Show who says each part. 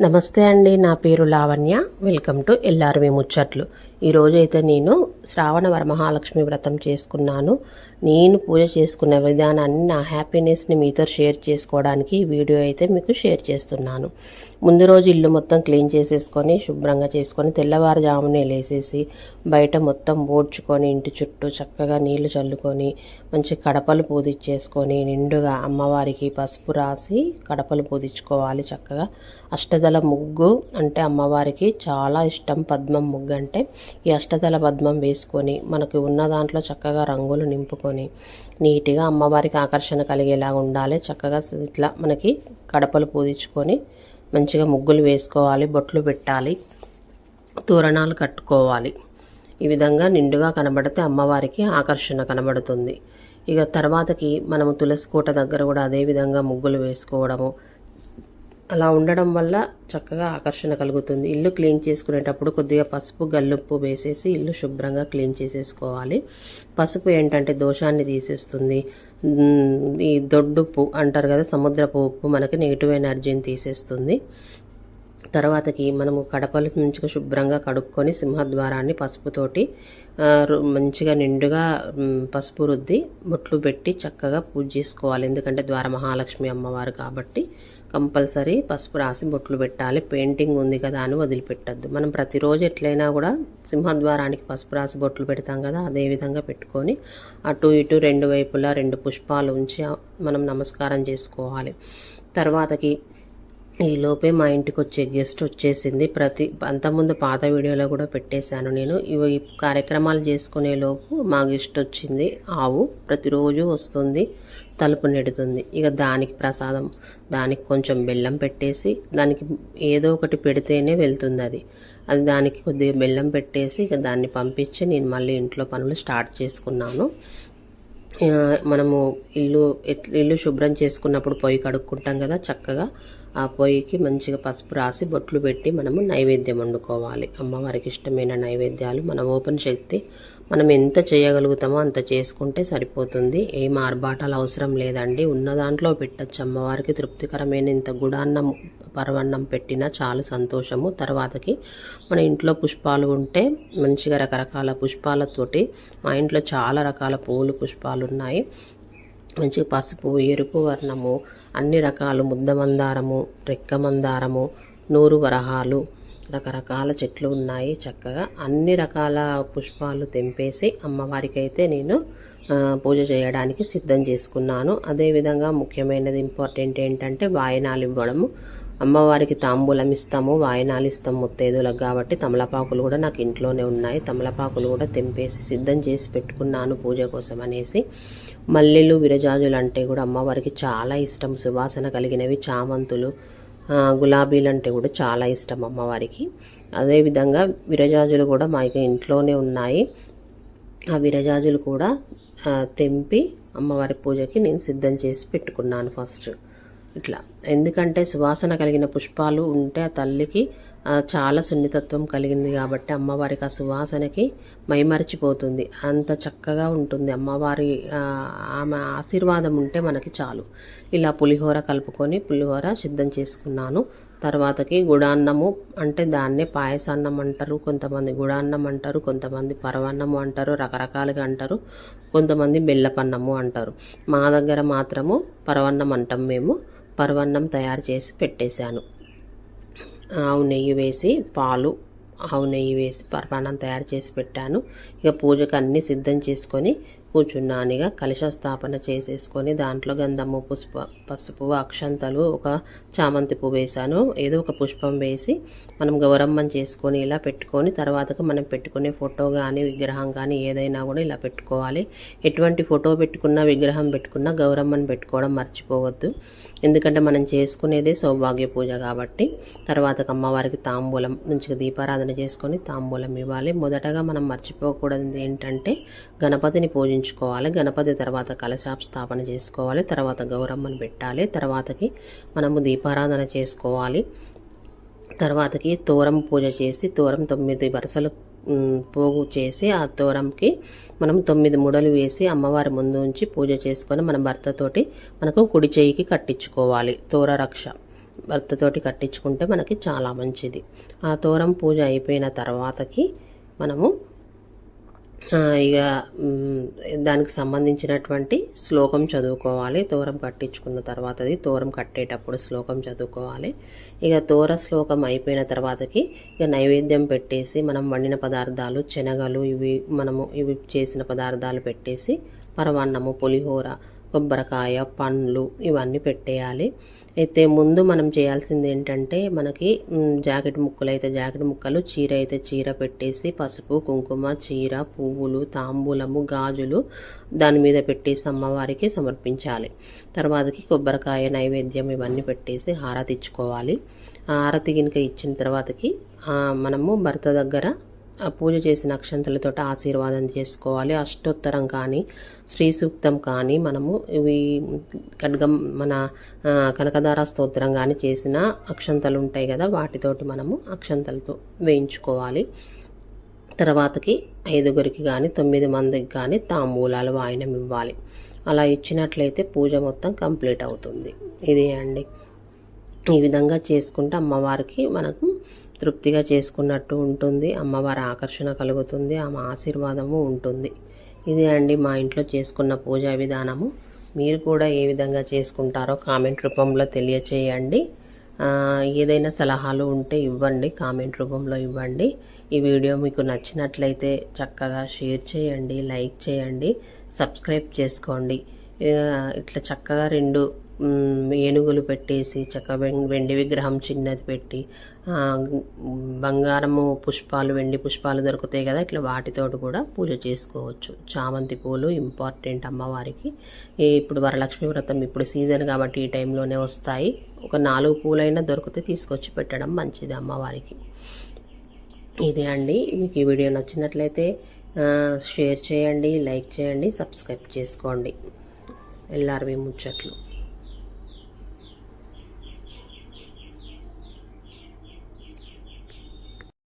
Speaker 1: నమస్తే అండి నా పేరు లావణ్య. వెల్కమ్ టు ఎల్ఆర్వి ముచ్చట్లు. ఈరోజు అయితే నేను శ్రావణ వరమహాలక్ష్మి వ్రతం చేసుకున్నాను. నేను పూజ చేసుకున్న విధానాన్ని నా హ్యాపీనెస్ని మీతో షేర్ చేసుకోవడానికి ఈ వీడియో అయితే మీకు షేర్ చేస్తున్నాను. ముందు రోజు ఇల్లు మొత్తం క్లీన్ చేసేసుకొని శుభ్రంగా చేసుకొని తెల్లవారుజామునే లేసేసి బయట మొత్తం ఊడ్చుకొని ఇంటి చుట్టూ చక్కగా నీళ్ళు చల్లుకొని మంచి కడపలు పూదిచ్చేసుకొని నిండుగా అమ్మవారికి పసుపు రాసి కడపలు పూదించుకోవాలి చక్కగా. అష్టదళ ముగ్గు అంటే అమ్మవారికి చాలా ఇష్టం. పద్మం ముగ్గు అంటే ఈ అష్టదళ పద్మం వేసుకొని మనకి ఉన్న దాంట్లో చక్కగా రంగులు నింపుకొని నీట్గా అమ్మవారికి ఆకర్షణ కలిగేలాగా ఉండాలి. చక్కగా ఇట్లా మనకి కడపలు పూదించుకొని మంచిగా ముగ్గులు వేసుకోవాలి బొట్లు పెట్టాలి తోరణాలు కట్టుకోవాలి. ఈ విధంగా నిండుగా కనబడితే అమ్మవారికి ఆకర్షణ కనబడుతుంది. ఇక తర్వాతకి మనము తులసి కోట దగ్గర కూడా అదే విధంగా ముగ్గులు వేసుకోవడము అలా ఉండడం వల్ల చక్కగా ఆకర్షణ కలుగుతుంది. ఇల్లు క్లీన్ చేసుకునేటప్పుడు కొద్దిగా పసుపు గల్లుప్పు వేసేసి ఇల్లు శుభ్రంగా క్లీన్ చేసేసుకోవాలి. పసుపు ఏంటంటే దోషాన్ని తీసేస్తుంది. ఈ దొడ్డుప్పు అంటారు కదా సముద్రపు ఉప్పు మనకి నెగిటివ్ ఎనర్జీని తీసేస్తుంది. తర్వాతకి మనము కడపల నుంచి శుభ్రంగా కడుక్కొని సింహద్వారాన్ని పసుపుతోటి మంచిగా నిండుగా పసుపు రుద్ది బొట్లు పెట్టి చక్కగా పూజ చేసుకోవాలి. ఎందుకంటే ద్వార మహాలక్ష్మి అమ్మవారు కాబట్టి కంపల్సరీ పసుపు రాసి బొట్లు పెట్టాలి. పెయింటింగ్ ఉంది కదా అని వదిలిపెట్టద్దు. మనం ప్రతిరోజు ఎట్లయినా కూడా సింహద్వారానికి పసుపు రాసి బొట్లు పెడతాం కదా అదే విధంగా పెట్టుకొని అటు ఇటు రెండు వైపులా రెండు పుష్పాలు ఉంచి మనం నమస్కారం చేసుకోవాలి. తర్వాతకి ఈ లోపే మా ఇంటికి వచ్చే గెస్ట్ వచ్చేసింది. ప్రతి అంతకుముందు పాత వీడియోలో కూడా పెట్టేశాను నేను. ఇవి కార్యక్రమాలు చేసుకునే లోపు మా గెస్ట్ వచ్చింది. ఆవు ప్రతిరోజు వస్తుంది. తలుపు నెడుతుంది. ఇక దానికి ప్రసాదం దానికి కొంచెం బెల్లం పెట్టేసి దానికి ఏదో ఒకటి పెడితేనే వెళ్తుంది అది అది దానికి కొద్దిగా బెల్లం పెట్టేసి ఇక దాన్ని పంపించి నేను మళ్ళీ ఇంట్లో పనులు స్టార్ట్ చేసుకున్నాను. మనము ఇల్లు ఇల్లు శుభ్రం చేసుకున్నప్పుడు పొయ్యి కడుక్కుంటాం కదా చక్కగా. ఆ పొయ్యికి మంచిగా పసుపు రాసి బొట్లు పెట్టి మనము నైవేద్యం వండుకోవాలి. అమ్మవారికి ఇష్టమైన నైవేద్యాలు మన ఓపెన్ శక్తి మనం ఎంత చేయగలుగుతామో అంత చేసుకుంటే సరిపోతుంది. ఏం ఆర్భాటాలు అవసరం లేదండి. ఉన్న దాంట్లో పెట్టచ్చు. అమ్మవారికి తృప్తికరమైన ఇంత గుడాన్నం పరవన్నం పెట్టినా చాలు సంతోషము. తర్వాతకి మన ఇంట్లో పుష్పాలు ఉంటే మంచిగా రకరకాల పుష్పాలతోటి మా ఇంట్లో చాలా రకాల పూలు పుష్పాలు ఉన్నాయి. మంచిగా పసుపు ఎరుపు వర్ణము అన్ని రకాలు ముద్ద మందారము రెక్క మందారము నూరు వరహాలు రకరకాల చెట్లు ఉన్నాయి. చక్కగా అన్ని రకాల పుష్పాలు తెంపేసి అమ్మవారికైతే నేను పూజ చేయడానికి సిద్ధం చేసుకున్నాను. అదేవిధంగా ముఖ్యమైనది ఇంపార్టెంట్ ఏంటంటే వాయనాలు ఇవ్వడము. అమ్మవారికి తాంబూలం ఇస్తాము వాయనాలు ఇస్తాము ముత్తైదులకు కాబట్టి తమలపాకులు కూడా నాకు ఇంట్లోనే ఉన్నాయి. తమలపాకులు కూడా తెంపేసి సిద్ధం చేసి పెట్టుకున్నాను పూజ కోసం అనేసి. మల్లెలు విరజాజులు అంటే కూడా అమ్మవారికి చాలా ఇష్టం. సువాసన కలిగినవి చామంతులు గులాబీలు అంటే కూడా చాలా ఇష్టం అమ్మవారికి. అదేవిధంగా విరజాజులు కూడా మా ఇంట్లోనే ఉన్నాయి. ఆ విరజాజులు కూడా తెంపి అమ్మవారి పూజకి నేను సిద్ధం చేసి పెట్టుకున్నాను ఫస్ట్. ఇట్లా. ఎందుకంటే సువాసన కలిగిన పుష్పాలు ఉంటే ఆ తల్లికి చాలా సున్నితత్వం కలిగింది కాబట్టి అమ్మవారికి ఆ సువాసనకి మైమరిచిపోతుంది. అంత చక్కగా ఉంటుంది. అమ్మవారి ఆమె ఆశీర్వాదం ఉంటే మనకి చాలు. ఇలా పులిహోర కలుపుకొని పులిహోర సిద్ధం చేసుకున్నాను. తర్వాతకి గుడాన్నము అంటే దాన్నే పాయసాన్నం అంటారు కొంతమంది గుడాన్నం అంటారు కొంతమంది పరవన్నము అంటారు రకరకాలుగా అంటారు కొంతమంది బెల్లపన్నము అంటారు. మా దగ్గర మాత్రము పరవన్నం అంటాం మేము. పరవన్నం తయారు చేసి పెట్టేశాను. ఆవు నెయ్యి వేసి పాలు ఆవు నెయ్యి వేసి పరమాన్నం తయారు చేసి పెట్టాను. ఇక పూజకు అన్నీ సిద్ధం చేసుకొని కూర్చున్నానిగా కలశ స్థాపన చేసేసుకొని దాంట్లో గంధము పుష్ప పసుపు అక్షంతలు ఒక చామంతి పువ్వు వేసాను ఏదో ఒక పుష్పం వేసి మనం గౌరమ్మని చేసుకొని ఇలా పెట్టుకొని తర్వాతకు మనం పెట్టుకునే ఫోటో కానీ విగ్రహం కానీ ఏదైనా కూడా ఇలా పెట్టుకోవాలి. ఎటువంటి ఫోటో పెట్టుకున్నా విగ్రహం పెట్టుకున్నా గౌరమ్మని పెట్టుకోవడం మర్చిపోవద్దు. ఎందుకంటే మనం చేసుకునేదే సౌభాగ్య పూజ కాబట్టి. తర్వాతకు అమ్మవారికి తాంబూలం నుంచి దీపారాధన చేసుకొని తాంబూలం ఇవ్వాలి. మొదటగా మనం మర్చిపోకూడదు ఏంటంటే గణపతిని పూజించుకోవాలి గణపతి తర్వాత కలశాప్ స్థాపన చేసుకోవాలి. తర్వాత గౌరమ్మని పెట్టాలి. తర్వాతకి మనము దీపారాధన చేసుకోవాలి. తర్వాతకి తోరం పూజ చేసి తోరం తొమ్మిది వరుసలు పోగు చేసి ఆ తోరంకి మనం తొమ్మిది ముడలు వేసి అమ్మవారి ముందు ఉంచి పూజ చేసుకొని మన భర్తతోటి మనకు కుడి చేయికి కట్టించుకోవాలి. తోర రక్ష భర్తతోటి కట్టించుకుంటే మనకి చాలా మంచిది. ఆ తోరం పూజ అయిపోయిన తర్వాతకి మనము ఇక దానికి సంబంధించినటువంటి శ్లోకం చదువుకోవాలి. తోరం కట్టించుకున్న తర్వాతది తోరం కట్టేటప్పుడు శ్లోకం చదువుకోవాలి. ఇక తోర శ్లోకం అయిపోయిన తర్వాతకి ఇక నైవేద్యం పెట్టేసి మనం వండిన పదార్థాలు శనగలు ఇవి మనము ఇవి చేసిన పదార్థాలు పెట్టేసి పరమాన్నము పులిహోర కొబ్బరికాయ పండ్లు ఇవన్నీ పెట్టేయాలి. అయితే ముందు మనం చేయాల్సింది ఏంటంటే మనకి జాకెట్ ముక్కలు అయితే జాకెట్ ముక్కలు చీర అయితే చీర పెట్టేసి పసుపు కుంకుమ చీర పువ్వులు తాంబూలము గాజులు దాని మీద పెట్టేసి అమ్మవారికి సమర్పించాలి. తర్వాతకి కొబ్బరికాయ నైవేద్యం ఇవన్నీ పెట్టేసి హారతి ఇచ్చుకోవాలి. ఆ హారతి గినక ఇచ్చిన తర్వాతకి మనము భర్త దగ్గర పూజ చేసిన అక్షంతలతో ఆశీర్వాదం చేసుకోవాలి. అష్టోత్తరం కానీ శ్రీ సూక్తం కానీ మనము ఇవి ఖడ్గం మన కనకధార కనకదార స్తోత్రం కానీ చేసిన అక్షంతలు ఉంటాయి కదా వాటితోటి మనము అక్షంతలతో వేయించుకోవాలి. తర్వాతకి ఐదుగురికి కానీ తొమ్మిది మందికి కానీ తాంబూలాలు వాయినం ఇవ్వాలి. అలా ఇచ్చినట్లయితే పూజ మొత్తం కంప్లీట్ అవుతుంది. ఇదే అండి. ఈ విధంగా చేసుకుంటే అమ్మవారికి మనకు తృప్తిగా చేసుకున్నట్టు ఉంటుంది. అమ్మవారి ఆకర్షణ కలుగుతుంది. ఆమె ఆశీర్వాదము ఉంటుంది. ఇదే అండి మా ఇంట్లో చేసుకున్న పూజా విధానము. మీరు కూడా ఏ విధంగా చేసుకుంటారో కామెంట్ రూపంలో తెలియచేయండి. ఏదైనా సలహాలు ఉంటే ఇవ్వండి. కామెంట్ రూపంలో ఇవ్వండి. ఈ వీడియో మీకు నచ్చినట్లయితే చక్కగా షేర్ చేయండి లైక్ చేయండి సబ్స్క్రైబ్ చేసుకోండి. ఇట్లా చక్కగా రెండు ఏనుగులు పెట్టేసి చక్క వెండి విగ్రహం చిన్నది పెట్టి బంగారము పుష్పాలు వెండి పుష్పాలు దొరుకుతాయి కదా ఇట్లా వాటితోటి కూడా పూజ చేసుకోవచ్చు. చామంతి పూలు ఇంపార్టెంట్ అమ్మవారికి. ఇప్పుడు వరలక్ష్మి వ్రతం ఇప్పుడు సీజన్ కాబట్టి ఈ టైంలోనే వస్తాయి. ఒక నాలుగు పూలైనా దొరికితే తీసుకొచ్చి పెట్టడం మంచిది అమ్మవారికి. ఇదే అండి. మీకు ఈ వీడియో నచ్చినట్లయితే షేర్ చేయండి లైక్ చేయండి సబ్స్క్రైబ్ చేసుకోండి. ఎల్ఆర్వి ముచ్చట్లు.